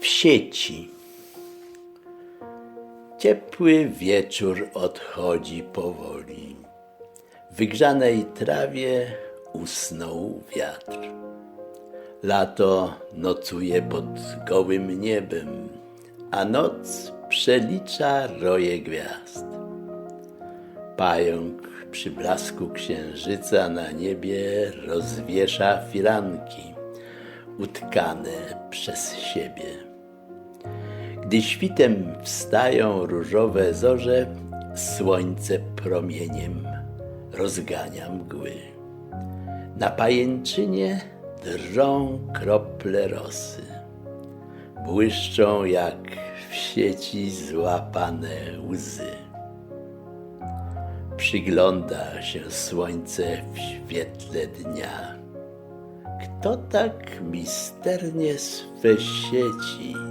w sieci. Ciepły wieczór odchodzi powoli. W wygrzanej trawie usnął wiatr. Lato nocuje pod gołym niebem, a noc przelicza roje gwiazd. Pająk przy blasku księżyca na niebie rozwiesza firanki utkane przez siebie. Gdy świtem wstają różowe zorze, słońce promieniem rozgania mgły. Na pajęczynie drżą krople rosy. Błyszczą jak w sieci złapane łzy. Przygląda się słońce w świetle dnia. Kto tak misternie swe sieci